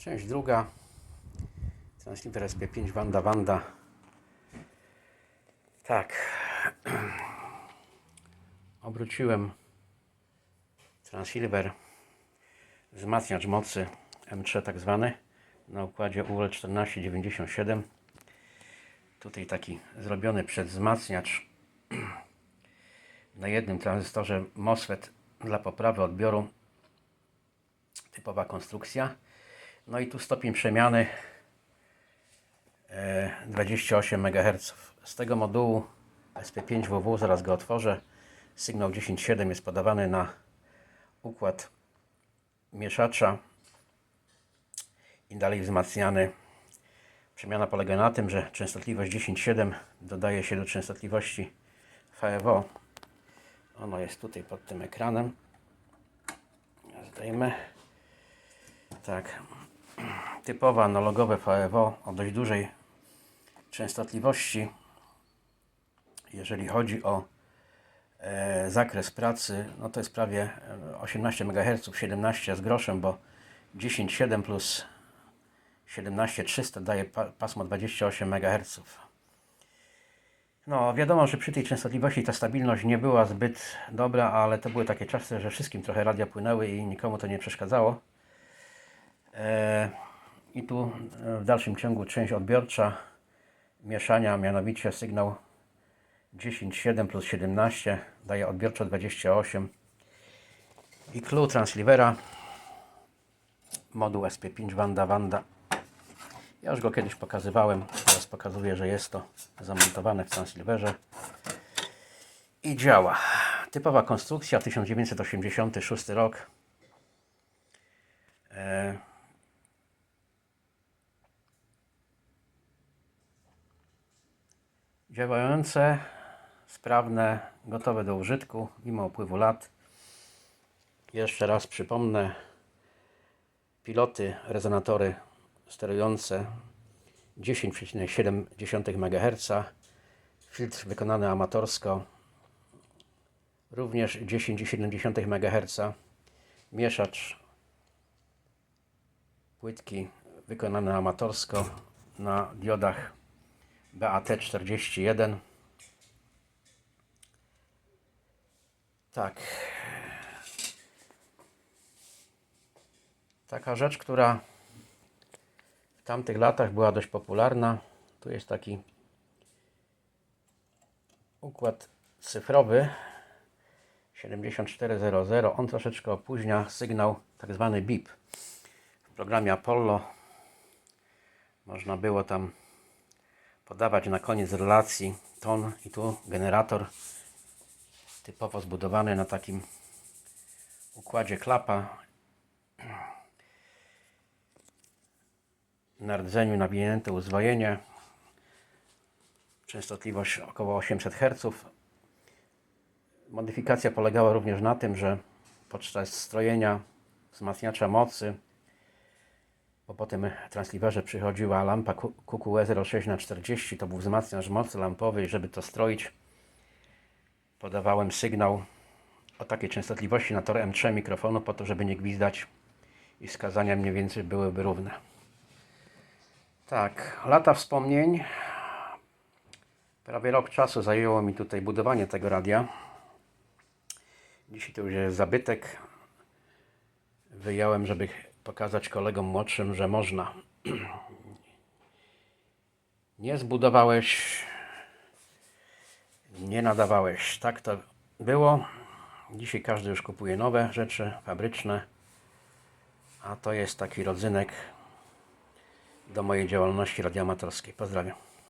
Część druga. Transliver SP5 Wanda Wanda. Tak. Obróciłem transceiver wzmacniacz mocy M3 tak zwany na układzie UL1497. Tutaj taki zrobiony przedwzmacniacz na jednym tranzystorze MOSFET dla poprawy odbioru. Typowa konstrukcja. No i tu stopień przemiany e, 28 MHz. Z tego modułu SP5WW, zaraz go otworzę, sygnał 10.7 jest podawany na układ mieszacza i dalej wzmacniany. Przemiana polega na tym, że częstotliwość 10.7 dodaje się do częstotliwości VEVO. Ono jest tutaj pod tym ekranem. Zdejmę. Tak. Typowe analogowe VEVO o dość dużej częstotliwości. Jeżeli chodzi o e, zakres pracy, no to jest prawie e, 18 MHz, 17 z groszem, bo 10.7 plus 17300 daje pa, pasmo 28 MHz. No, wiadomo, że przy tej częstotliwości ta stabilność nie była zbyt dobra, ale to były takie czasy, że wszystkim trochę radia płynęły i nikomu to nie przeszkadzało. E, I tu e, w dalszym ciągu część odbiorcza mieszania, mianowicie sygnał 10.7 plus 17 daje odbiorczo 28 i clue transceivera moduł SP5 Wanda Wanda. Ja już go kiedyś pokazywałem teraz pokazuję, że jest to zamontowane w transceiverze i działa. Typowa konstrukcja 1986 rok. E, działające, sprawne, gotowe do użytku mimo upływu lat. Jeszcze raz przypomnę, piloty, rezonatory sterujące 10,7 MHz, filtr wykonany amatorsko również 10,7 MHz, mieszacz płytki wykonany amatorsko na diodach BAT41. Tak. Taka rzecz, która w tamtych latach była dość popularna. Tu jest taki układ cyfrowy 7400. On troszeczkę opóźnia sygnał tak zwany BIP. W programie Apollo można było tam podawać na koniec relacji ton i tu generator typowo zbudowany na takim układzie klapa. Na rdzeniu nawinięte uzwojenie. Częstotliwość około 800 Hz modyfikacja polegała również na tym, że podczas strojenia wzmacniacza mocy bo po tym transceiverze przychodziła lampa QQE 06 na 40 to był wzmacniacz mocy lampowej, żeby to stroić podawałem sygnał o takiej częstotliwości na tor M3 mikrofonu po to, żeby nie gwizdać i wskazania mniej więcej byłyby równe. Tak, lata wspomnień. Prawie rok czasu zajęło mi tutaj budowanie tego radia. Dzisiaj to już jest zabytek. Wyjąłem, żeby pokazać kolegom młodszym, że można. Nie zbudowałeś, nie nadawałeś. Tak to było. Dzisiaj każdy już kupuje nowe rzeczy fabryczne. A to jest taki rodzynek do mojej działalności radioamatorskiej. Pozdrawiam.